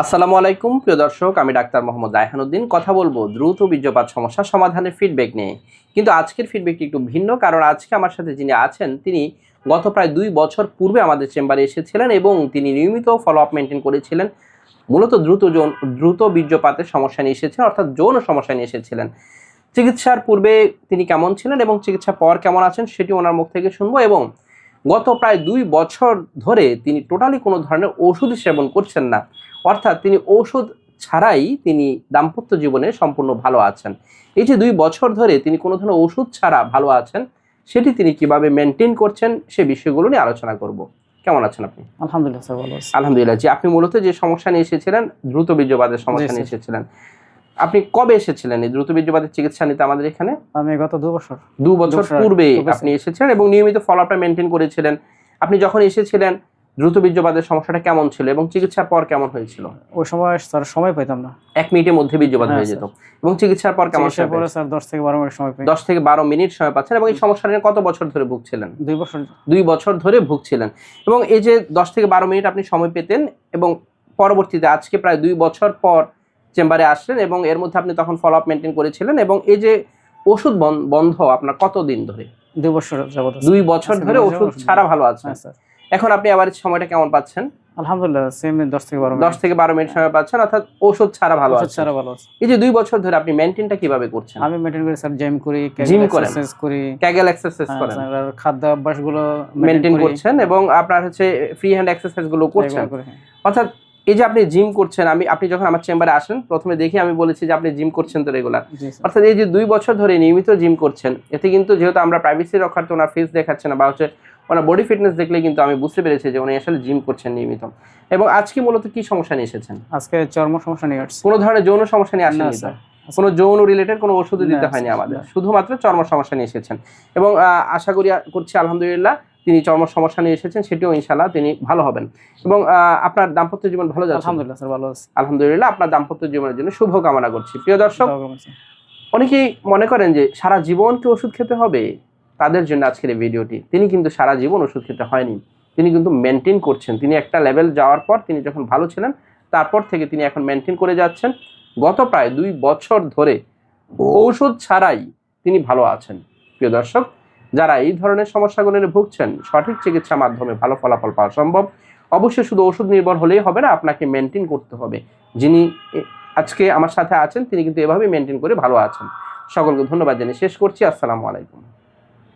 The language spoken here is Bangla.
আসসালামু আলাইকুম, প্রিয় দর্শক, আমি ডাক্তার মোহাম্মদ রায়হানুদ্দিন কথা বলব দ্রুত বীর্যপাত সমস্যা সমাধানের ফিডব্যাক নিয়ে। কিন্তু আজকের ফিডব্যাকটি একটু ভিন্ন, কারণ আজকে আমার সাথে যিনি আছেন, তিনি গত প্রায় দুই বছর পূর্বে আমাদের চেম্বারে এসেছিলেন এবং তিনি নিয়মিত ফলো আপ মেনটেন করেছিলেন। মূলত দ্রুত যৌন দ্রুত বীর্যপাতের সমস্যা নিয়ে এসেছিলেন অর্থাৎ যৌন সমস্যা নিয়ে এসেছিলেন। চিকিৎসার পূর্বে তিনি কেমন ছিলেন এবং চিকিৎসা পর কেমন আছেন, সেটি ওনার মুখ থেকে শুনব এবং গত প্রায় দুই বছর ধরে তিনি টোটালি কোনো ধরনের ওষুধ সেবন করছেন না। অর্থাৎ তিনি ঔষধ ছাড়াই তিনি দাম্পত্য জীবনে সম্পূর্ণ ভালো আছেন। এই যে দুই বছর ধরে তিনি কোনো ধরনের ওষুধ ছাড়া ভালো আছেন সেটি তিনি কীভাবে মেনটেন করছেন সে বিষয়গুলো নিয়ে আলোচনা করব। কেমন আছেন আপনি? আলহামদুলিল্লাহ স্যার ভালো আলহামদুলিল্লাহ জি আপনি মূলত যে সমস্যা নিয়ে এসেছিলেন দ্রুত বীর্যপাতের সমস্যা নিয়ে এসেছিলেন। আপনি কবে এসেছিলেন এই দ্রুত বীর্যপাতের চিকিৎসা নিতে আমাদের এখানে? আমি গত দু বছর। দু বছর পূর্বে আপনি এসেছিলেন এবং নিয়মিত ফলো আপটা মেনটেন করেছিলেন। আপনি যখন এসেছিলেন দ্রুত বীর্যপাতের সমস্যাটা কেমন ছিল এবং চিকিৎসার পর কেমন হয়েছিল? ওই সময় স্যার সময় পাইতাম না। এক মিনিটের মধ্যে বীর্যপাত হ্যাঁ, হয়ে যেত। এবং চিকিৎসার পর কেমন চিকিৎসার পরে স্যার দশ থেকে বারো মিনিট সময় পাই দশ থেকে বারো মিনিট সময় পাচ্ছেন এবং এই সমস্যাটা নিয়ে কত বছর ধরে ভুগছিলেন? দুই বছর। দুই বছর ধরে ভুগছিলেন। এবং এই যে দশ থেকে বারো মিনিট আপনি সময় পেতেন এবং পরবর্তীতে আজকে প্রায় দুই বছর পর চেম্বারে আসলেন এবং এর মধ্যে আপনি তখন ফলো আপ মেনটেন করেছিলেন এবং এই যে ওষুধ বন্ধ আপনার কতদিন ধরে? দুই বছর যাবত দুই বছর ধরে ওষুধ ছাড়া ভালো আছেন হ্যাঁ এখন আপনি আবার সময়টা কেমন পাচ্ছেন? আলহামদুলিল্লাহ সেম থেকে মিনিট। থেকে বারো মিনিট সময় পাচ্ছেন অর্থাৎ ওষুধ ছাড়া ভালো আছে। ছাড়া ভালো আছে। এই যে দুই বছর ধরে আপনি কীভাবে করছেন? আমি মেনটেন করি স্যার জিম করি Gym করেন? এক্সারসাইজ করি। ক্যাগেল এক্সারসাইজ হ্যাঁ, করেন। আর খাদ্য করছেন এবং আপনার হচ্ছে ফ্রি হ্যান্ড করছেন। অর্থাৎ এই যে আপনি জিম করছেন আমি আপনি যখন আমার চেম্বারে আসেন প্রথমে দেখি আমি বলেছি যে আপনি জিম করছেন তো রেগুলার। অর্থাৎ এই যে দুই বছর ধরে নিয়মিত জিম করছেন এতে কিন্তু যেহেতু আমরা প্রাইভেসি রক্ষার্থে ওনার ফেস দেখাচ্ছে না বা হচ্ছে ওনার বডি ফিটনেস দেখলে কিন্তু আমি বুঝতে পেরেছি যে উনি আসলে জিম করছেন নিয়মিত। এবং আজকে মূলত কি সমস্যা নিয়ে এসেছেন? আজকে চর্ম সমস্যা নিয়ে আসছি। কোনো ধরনের যৌন সমস্যা নিয়ে না আসেননি তো? স্যার। কোনো যৌন রিলেটেড কোনো ওষুধও দিতে হয়নি আমাদের। শুধুমাত্র চর্ম সমস্যা নিয়ে এসেছেন। এবং আশা করি করছি আলহামদুলিল্লাহ। তিনি চর্ম সমস্যা নিয়ে এসেছেন সেটিও ইনশাল্লাহ তিনি ভালো হবেন। এবং আপনার দাম্পত্য জীবন ভালো যাচ্ছে? আলহামদুলিল্লাহ স্যার ভালো আছে। আলহামদুলিল্লাহ আপনার দাম্পত্য জীবনের জন্য শুভ কামনা করছি। প্রিয় দর্শক। অনেকেই মনে করেন যে সারা জীবন কি ওষুধ খেতে হবে? তাদের জন্য আজকের এই ভিডিওটি। তিনি কিন্তু সারা জীবন ওষুধ খেতে হয়নি। তিনি কিন্তু মেনটেন করছেন। তিনি একটা লেভেল যাওয়ার পর তিনি যখন ভালো ছিলেন তারপর থেকে তিনি এখন মেনটেন করে যাচ্ছেন। গত প্রায় দুই বছর ধরে ঔষধ ছাড়াই তিনি ভালো আছেন। প্রিয় দর্শক যারা এই ধরনের সমস্যাগুলো ভুগছেন, সঠিক চিকিৎসার মাধ্যমে ভালো ফলাফল পাওয়া সম্ভব। অবশ্যই শুধু ওষুধ নির্ভর হলেই হবে না, আপনাকে মেনটেন করতে হবে। যিনি আজকে আমার সাথে আছেন, তিনি কিন্তু এভাবেই মেনটেন করে ভালো আছেন। সকলকে ধন্যবাদ জানিয়ে শেষ করছি। আসসালামু আলাইকুম।